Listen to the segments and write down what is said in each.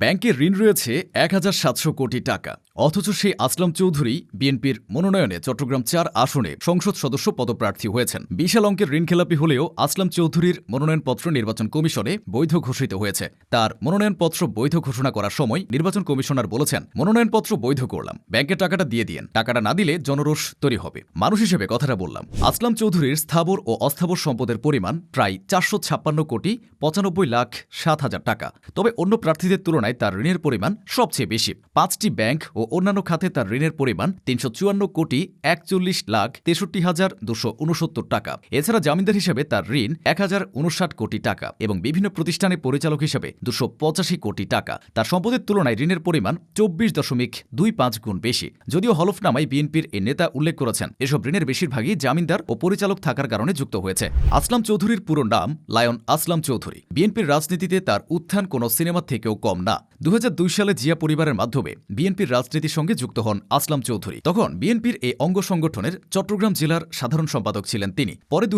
ব্যাংকে ঋণ রয়েছে এক হাজার সাতশো কোটি টাকা। অথচ সেই আসলাম চৌধুরী বিএনপির মনোনয়নে চট্টগ্রাম চার আসনে সংসদ সদস্য পদপ্রার্থী হয়েছেন। বিশাল অঙ্কের ঋণখেলাপি হলেও আসলাম চৌধুরীর মনোনয়নপত্র নির্বাচন কমিশনে বৈধ ঘোষিত হয়েছে। তার মনোনয়নপত্র বৈধ ঘোষণা করার সময় নির্বাচন কমিশনার বলেছেন, মনোনয়নপত্র বৈধ করলাম। ব্যাংকের টাকাটা দিয়ে দিয়েন। টাকাটা না দিলে জনরোষ তৈরি হবে। মানুষ হিসেবে কথাটা বললাম, আসলাম চৌধুরীর স্থাবর ও অস্থাবর সম্পদের পরিমাণ প্রায় চারশো ছাপ্পান্ন কোটি পঁচানব্বই লাখ সাত হাজার টাকা। তবে অন্য প্রার্থীদের তুলনায় তার ঋণের পরিমাণ সবচেয়ে বেশি। পাঁচটি ব্যাংক ও অন্যান্য খাতে তার ঋণের পরিমাণ তিনশো চুয়ান্ন কোটি একচল্লিশ লাখ তেষট্টি হাজার দুশো উনসত্তর টাকা। এছাড়া জামিনদার হিসেবে তার ঋণ এক হাজার উনষাট কোটি টাকা এবং বিভিন্ন প্রতিষ্ঠানে পরিচালক হিসেবে দুশো পঁচাশি কোটি টাকা। তার সম্পদের তুলনায় ঋণের পরিমাণ চব্বিশ দশমিক দুই পাঁচ গুণ বেশি। যদিও হলফনামায় বিএনপির এই নেতা উল্লেখ করেছেন, এসব ঋণের বেশিরভাগই জামিনদার ও পরিচালক থাকার কারণে যুক্ত হয়েছে। আসলাম চৌধুরীর পুরো নাম লায়ন আসলাম চৌধুরী। বিএনপির রাজনীতিতে তার উত্থান কোনো সিনেমা থেকেও কম না। দু হাজার দুই সালে জিয়া পরিবারের মাধ্যমে বিএনপির রাজনীতির সঙ্গে যুক্ত হন আসলাম চৌধুরী। তখন বিএনপির এই অঙ্গ সংগঠনের চট্টগ্রাম জেলার সাধারণ সম্পাদক ছিলেন তিনি। পরে দু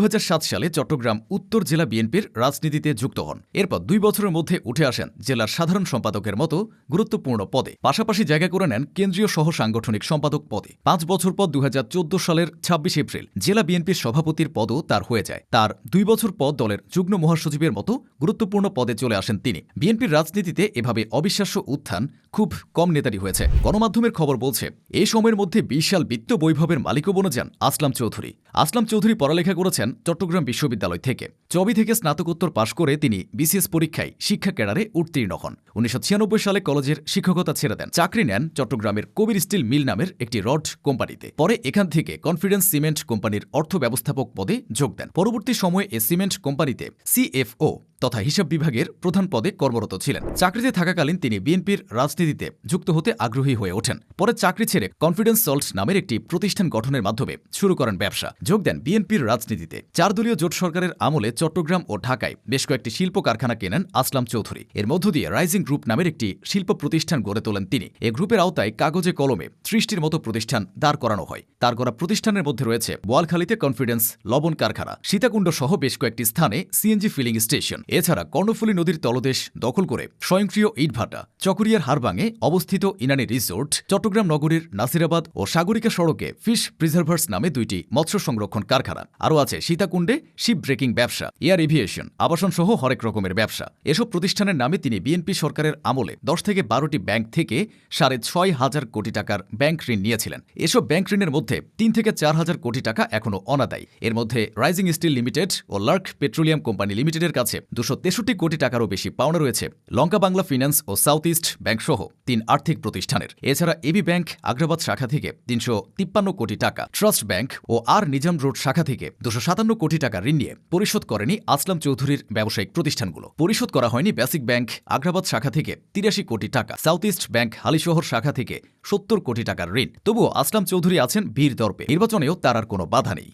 সালে চট্টগ্রাম উত্তর জেলা বিএনপির রাজনীতিতে যুক্ত হন। এরপর দুই বছরের মধ্যে উঠে আসেন জেলার সাধারণ সম্পাদকের মতো গুরুত্বপূর্ণ পদে। পাশাপাশি জায়গা করে নেন কেন্দ্রীয় সহ সাংগঠনিক সম্পাদক পদে। পাঁচ বছর পর দু হাজার চোদ্দ সালের ছাব্বিশ এপ্রিল জেলা বিএনপির সভাপতির পদও তার হয়ে যায়। তার দুই বছর পর দলের যুগ্ম মহাসচিবের মতো গুরুত্বপূর্ণ পদে চলে আসেন তিনি। বিএনপির রাজনীতিতে এভাবে অবিশ্বাস্য উত্থান খুব কম নেতারই হয়েছে। গণমাধ্যমের খবর বলছে এ সময়ের মধ্যে বিশাল বিত্ত বৈভবের মালিকও বনে যান আসলাম চৌধুরী। আসলাম চৌধুরী পড়ালেখা করেছেন চট্টগ্রাম বিশ্ববিদ্যালয় থেকে। চবি থেকে স্নাতকোত্তর পাশ করে তিনি বিসিএস পরীক্ষায় শিক্ষা ক্যাডারে উত্তীর্ণ হন। উনিশশো ছিয়ানব্বই সালে কলেজের শিক্ষকতা ছেড়ে দেন। চাকরি নেন চট্টগ্রামের কবির স্টিল মিল নামের একটি রড কোম্পানিতে। পরে এখান থেকে কনফিডেন্স সিমেন্ট কোম্পানির অর্থ ব্যবস্থাপক পদে যোগ দেন। পরবর্তী সময়ে এ সিমেন্ট কোম্পানিতে সিএফও তথা হিসাব বিভাগের প্রধান পদে কর্মরত ছিলেন। চাকরিতে থাকাকালীন তিনি বিএনপির রাজনীতিতে যুক্ত হতে আগ্রহী হয়ে ওঠেন। পরে চাকরি ছেড়ে কনফিডেন্স সল্ট নামের একটি প্রতিষ্ঠান গঠনের মাধ্যমে শুরু করেন ব্যবসা যোগ দেন বিএনপির রাজনীতিতে। চার দলীয় জোট সরকারের আমলে চট্টগ্রাম ও ঢাকায় বেশ কয়েকটি শিল্প কারখানা কেনেন আসলাম চৌধুরী। এর মধ্য দিয়ে রাইজিং গ্রুপ নামের একটি শিল্প প্রতিষ্ঠান গড়ে তোলেন তিনি। এ গ্রুপের আওতায় কাগজে কলমে ত্রিশটির মতো প্রতিষ্ঠান দাঁড় করানো হয়। তার করা প্রতিষ্ঠানের মধ্যে রয়েছে বোয়ালখালীতে কনফিডেন্স লবণ কারখানা সীতাকুণ্ড সহ বেশ কয়েকটি স্থানে সিএনজি ফিলিং স্টেশন। এছাড়া কর্ণফুলী নদীর তলদেশ দখল করে স্বয়ংক্রিয় ইটভাটা চকরিয়ার হারবাঙে অবস্থিত ইনানি রিসোর্ট, চট্টগ্রাম নগরীর নাসিরাবাদ ও সাগরিকা সড়কে ফিশ প্রিজার্ভার্স নামে দুইটি মৎস্য সংরক্ষণ কারখানা। আরও আছে, সীতাকুণ্ডে শিপ ব্রেকিং ব্যবসা, এয়ার এভিয়েশন আবাসন সহ হরেক রকমের ব্যবসা। এসব প্রতিষ্ঠানের নামে তিনি বিএনপি সরকারের আমলে দশ থেকে বারোটি ব্যাংক থেকে সাড়ে ছয় হাজার কোটি টাকার ব্যাংক ঋণ নিয়েছিলেন। এসব ব্যাংক ঋণের মধ্যে তিন থেকে চার হাজার কোটি টাকা এখনও অনাদায়ী। এর মধ্যে রাইজিং স্টিল লিমিটেড ও লার্ক পেট্রোলিয়াম কোম্পানি লিমিটেডের কাছে দুশো তেষট্টি কোটি টাকারও বেশি পাওনা রয়েছে লঙ্কা বাংলা ফিন্যান্স ও সাউথ ইস্ট ব্যাংক সহ তিন আর্থিক প্রতিষ্ঠানের। এছাড়া এবি ব্যাংক, আগ্রাবাদ শাখা থেকে তিনশো তিপ্পান্ন কোটি টাকা, ট্রাস্ট ব্যাংক ও আর নিজাম রোড শাখা থেকে দুশো সাতান্ন কোটি টাকা ঋণ নিয়ে পরিশোধ করেনি আসলাম চৌধুরীর ব্যবসায়িক প্রতিষ্ঠানগুলো। পরিশোধ করা হয়নি বেসিক ব্যাংক আগ্রাবাদ শাখা থেকে তিরাশি কোটি টাকা, সাউথ ইস্ট ব্যাংক হালিশহর শাখা থেকে সত্তর কোটি টাকার ঋণ। তবুও আসলাম চৌধুরী আছেন বীর দর্পে, নির্বাচনেও তার আর কোনো বাধা নেই।